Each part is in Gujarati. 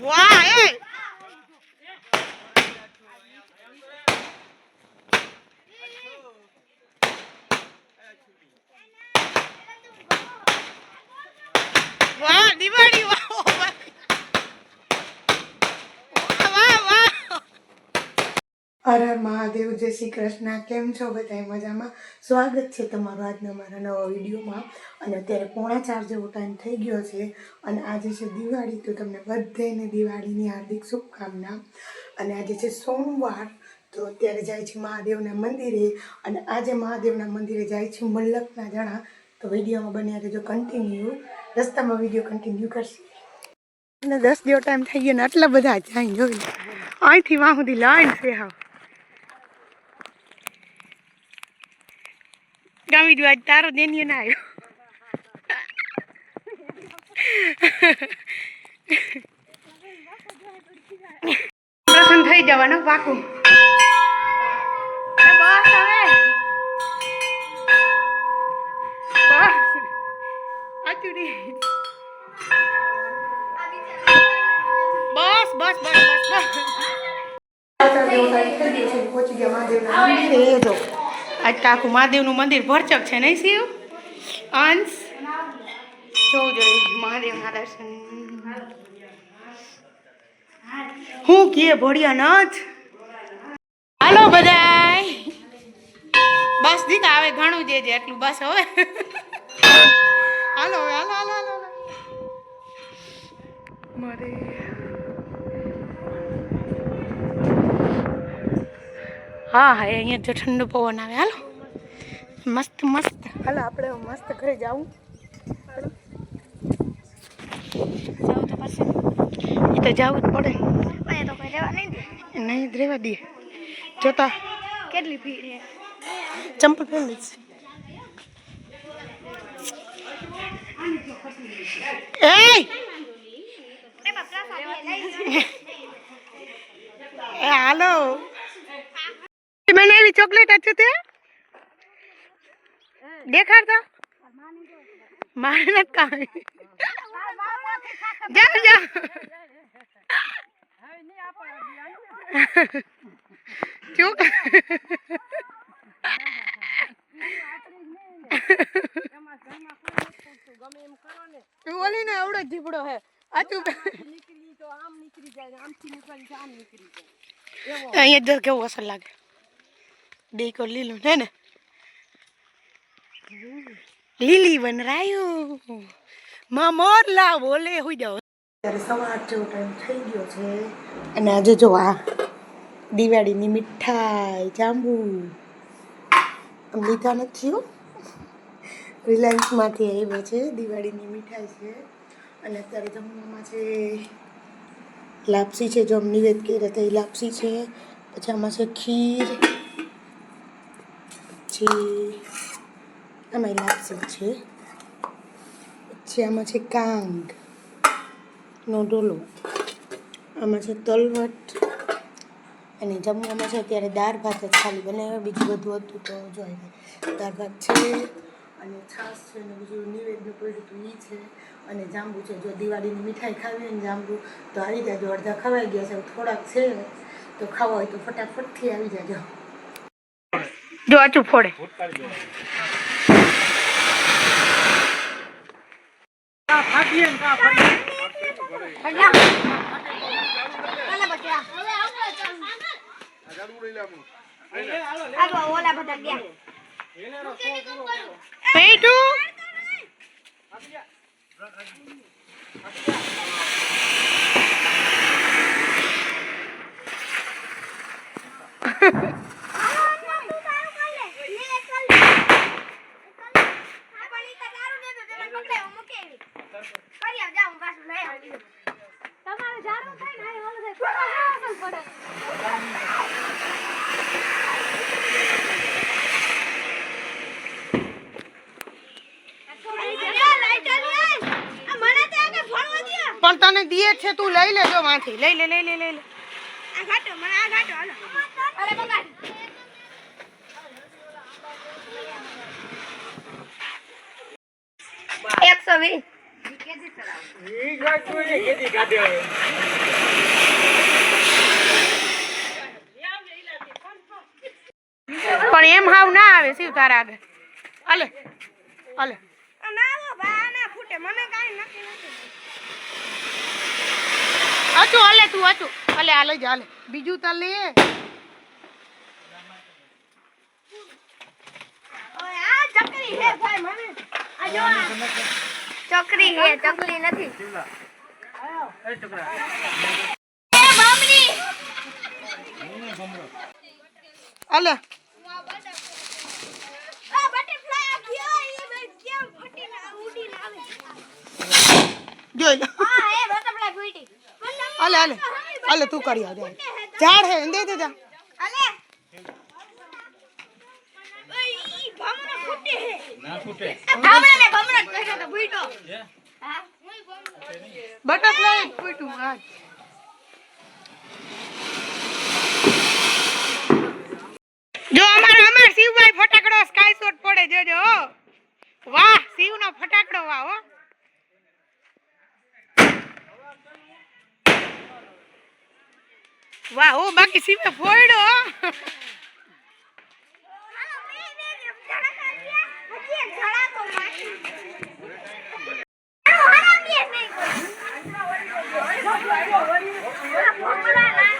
વાહ એ હર મહાદેવ, જય શ્રી કૃષ્ણ. કેમ છો બધા મજામાં? સ્વાગત છે તમારું આજના મારા નવા વિડીયોમાં. અને અત્યારે પોણા ચાર જેવો ટાઈમ થઈ ગયો છે. અને આજે છે દિવાળી, તો તમને બધાને દિવાળીની હાર્દિક શુભકામના. અને આજે છે સોમવાર, તો અત્યારે જાય છે મહાદેવના મંદિરે. અને આજે મહાદેવના મંદિરે જાય છે મલ્લકના જણા. તો વિડીયોમાં બન્યા રહેજો કન્ટિન્યુ રસ્તામાં વીડિયો કન્ટિન્યુ કરશે. અને દસ જેવો ટાઈમ થઈ ગયો ને આટલા બધા જાય જોઈ અહીંથી વાં સુધી લાઈન છે હા ગામી જો આજ તારો દેનિયો ના આવ્યો પ્રસન્ન થઈ જવાનું પાકું આજ આખું મહાદેવનું મંદિર ભરચક છે, નહીં શિવ? અંશ? જોવું જોઈએ મહાદેવના દર્શન હું કે ભોળિયા નથ? હાલો બધાય. બસ દીકા હવે ઘણું જે એટલું બસ હવે. હાલો હાલો હાલો હાલો. મારે હા હા અહીંયા જો ઠંડો પવન આવે. હાલો. મસ્ત મસ્ત. હાલો આપણે મસ્ત ઘરે જાવું જવું તો પડશે એ તો જવું જ પડે. તો કોઈ રહેવા નહીં નહીં રહેવા દે. જોતા. કેટલી ભીડ છે? ચંપલ પહેરી છે એ હાલો. બનાવી ચોકલેટ હતું તે દેખાડતા મારે નથી કામ જાઓ જાઓ ચૂક તું ઓલી ને આવડો જીપડો હે આ તું અહીંયા જો કેવું અસર લાગે દેખો, લીલું છે ને? લીલી વનરાયું. માં મોરલા બોલે હોઈ જાઓ. ત્યારે સવાર જેવો ટાઈમ થઈ ગયો છે. અને આજે જો આ દિવાળીની મીઠાઈ, જાંબુ લીધા નથી હો. રિલાયન્સમાંથી આવ્યા છે, દિવાળીની મીઠાઈ છે. અને અત્યારે જમવામાં છે લાપસી છે, જો નિવેદ કરી હતા એ લાપસી છે. પછી આમાં છે ખીર પછી આમાં લાપસી છે. પછી આમાં છે કાંગ નો ડોલો. આમાં છે તલવટ અને જમવામાં છે અત્યારે દાળ ભાત જ ખાલી બનાવ્યા, બીજું બધું હતું તો જોઈએ દાળ ભાત છે અને છાશ છે અને બીજું નિવેદનું પડ્યું હતું એ છે અને જાંબુ છે. જો દિવાળીની મીઠાઈ ખાવી ને જાંબુ, તો આવી જાજો. અડધા ખવાઈ ગયા છે, થોડાક છે, તો ખાવા હોય તો ફટાફટથી આવી જાજો. જો આચું ફોડે. ઓલા બધા ગયા પેટું તમારે જાણવું થાય ને ઓલું થાય પડે. મને તો આગળ પણ તને દીએ છે તું લઈ લેજો માંથી. લઈ લે લઈ લે લઈ લે. આ ઘાટો મને આ ઘાટો હાલો. અરે બગાડ. વીસ પણ એમ હાવ ના આવે શિવ તારા આગળ? અલે અલે અચું અલે તું અચું અલે આ લઈ જા અલે બીજું તો લે આ ચકરી હે ભાઈ, મને. આ જો ચકરી હે ચકલી નથી. એ બમણી અલે આ આ એ જોઈ અલે અલે અલે તું કરી જા ઝાડ હે દે દે જા અલે ઓય ઈ ભમરો ફૂટે હે ના ને જ તો ફૂટો હા? બટરફ્લાય ફૂટું આજ જો અમાર અમાર શિવભાઈ ફટાકડો સ્કાય શોટ પડે જોજો હો. વાહ શિવનો ફટાકડો વાહ હો. વાહ હો બાકી શિવે ફોડ્યો હો. હાલો બે બે ધડાકા ગયા હજી એક ધડાકો બાકી હાલો હરામીએ નહીં આ ભમરા ના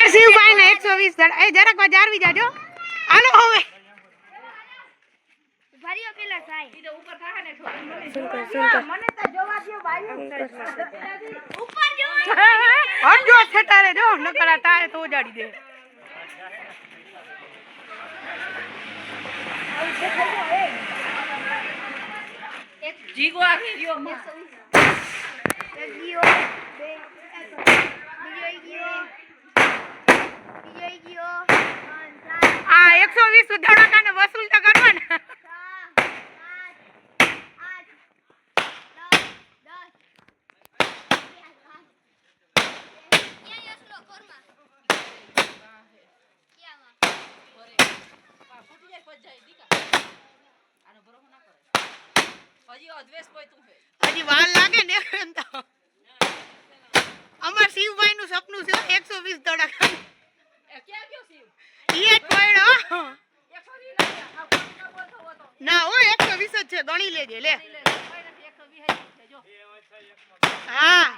શિવભાઈ ને એકસો વીસ એ જરાક વાર જાળવી જાજો. હાલો હવે. ભર્યો પેલા સાઈ ઉપર જોવા હટજો છટારે જો. નકરા તારે તો ઉજાડી દે. એક ગયો ગયો બીજો ઈ ગયો ત્રણ ચાર આ એકસો વીસ ધડાકા ને વસૂલ તો કરવા ને. સાત આઠ દસ હજી વાર લાગે ને અમાર શિવભાઈ નું સપનું છે એકસો વીસ ધડાકા ના હો એકસો વીસ જ છે ગણી લેજે લે. હા.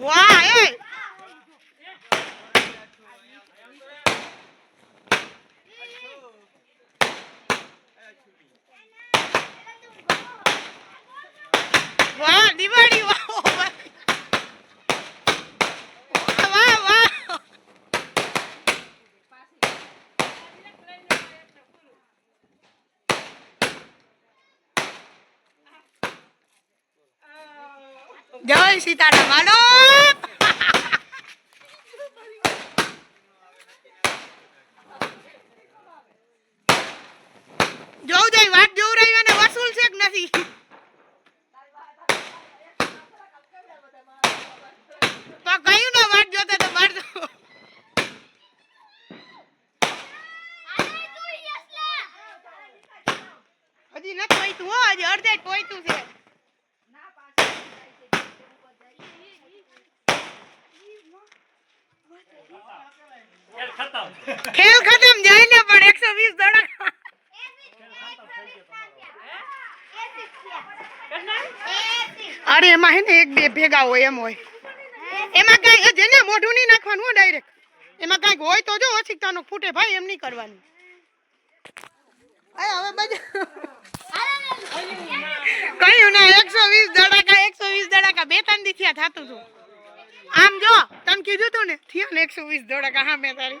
વાહ એ વાહ દિવાળી વાહ ઓ ભાઈ. વાહ વાહ વાહ જય સીતારામ હાલો જોઉં જાય વાત જોઉં રહી અને વસૂલ છે કે નથી તો કયું ના વાત જોતા તો બાર તો હજી નથી પહોંચ્યું હો હજી અડધે જ પહોંચ્યું છે ખેલ ખતમ જાય ને પણ એકસો વીસ ધડા અરે એમાં હે ને એક બે ભેગા હોય એમ હોય. એમાં કઈ જેને મોઢું નહીં નાખવાનું હોય ડાયરેક્ટ એમાં કંઈક હોય તો જો ઓછીકતાનો ફૂટે ભાઈ, એમ નહીં કરવાનું. અરે હવે બધું કહ્યું ના, એકસો વીસ ધડાકા, એકસો વીસ ધડાકા. બે ત્રણ દી થયા, થતું હતું આમ જો, તને કીધું તું ને, થયા ને એકસો વીસ ધડાકા. હા, મેં તારી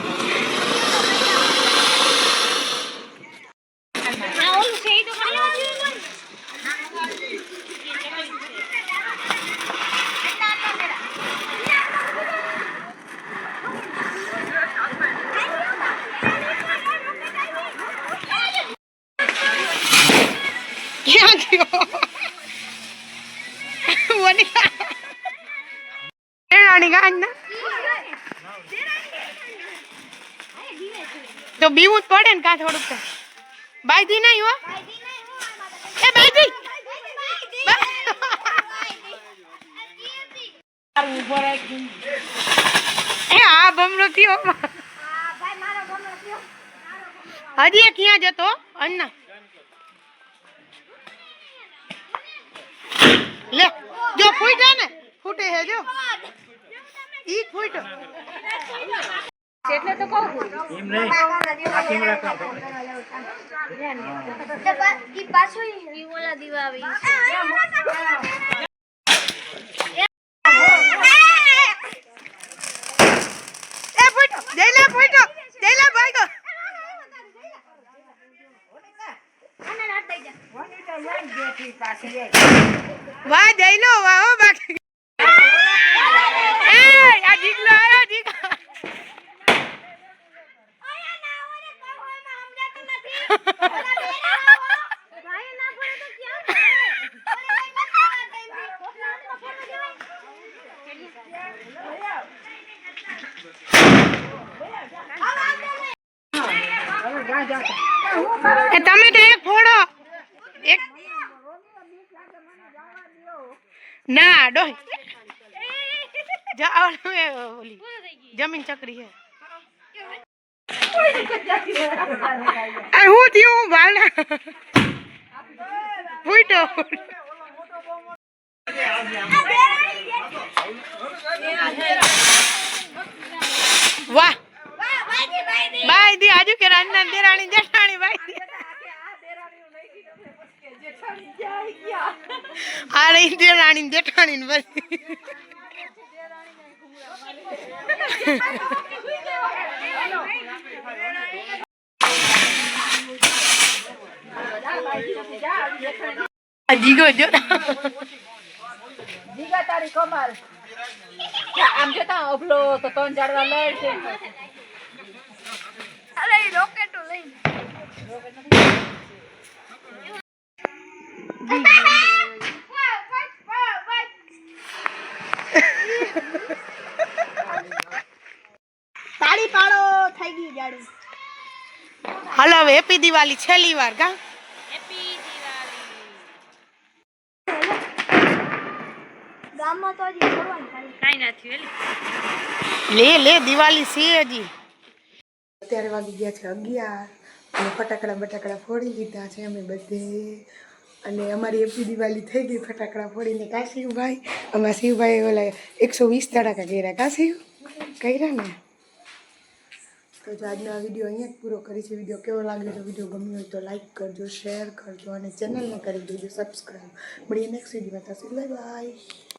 આ ઓલું છે ઈ તો કરી લેવા જોઈએ ને. ક્યાં ગયો વની એ રાણી ગાંજ ના તો બીવું જ પડે ને કા થોડુંક તો. બાયધી નહીં હો. એ બાયધી એ આ બમરો થયો. હજી એ ક્યાં જતો? અન્ના. લે, જો ફૂટ્યા ને, ફૂટે હે જો. ઈ ફૂટ્યો ઈ પાછો ઈ ઓલા દીવા આવી એ ફૂટ્યો જયલા ફૂટ્યો જયલા ભાગ્યો વાહ જયલો વાહ હો બાકી એ આ જીગલો આયો જીગલો એ તમે તો એક ફોડો. એક ના ડોય જા ઓલું એ ઓલી જમીન ચકરી છે. આ હું થયું? હું ભાલા ફૂટ્યો વાહ. બાય દી, આજુ કે રાંધના દેરાણી, જેઠાણી બાય આ રહી દેરાણી જેઠાણી ને બધી. જીગો જો જીગા તારી કમાલ આમ જોતા અભલો તો ત્રણ જાડવા લડ છે અરે રોકેટ લઈને તાળી પાડો થઈ ગઈ જાડી હાલો હવે હેપી દિવાળી છેલ્લી વાર કા તો હજી લે લે દિવાળી છે હજી. અત્યારે વાગી ગયા છે અગિયાર અને ફટાકડા બટાકડા ફોડી લીધા છે અમે બધે. અને અમારી એપી દિવાળી થઈ ગઈ ફટાકડા ફોડીને કાશીભાઈ અમારા શિવભાઈ ઓલા એકસો વીસ ધડાકા કર્યા. કાશી કર્યા ને? તો જો આજનો આ વીડિયો અહીંયા જ પૂરો કરી છે. વીડિયો કેવો લાગ્યો તો વીડિયો ગમ્યો હોય તો લાઈક કરજો શેર કરજો અને ચેનલને કરી દેજો સબસ્ક્રાઈબ. મળીએ નેક્સ્ટ વિડીયોમાં. થશે બાય બાય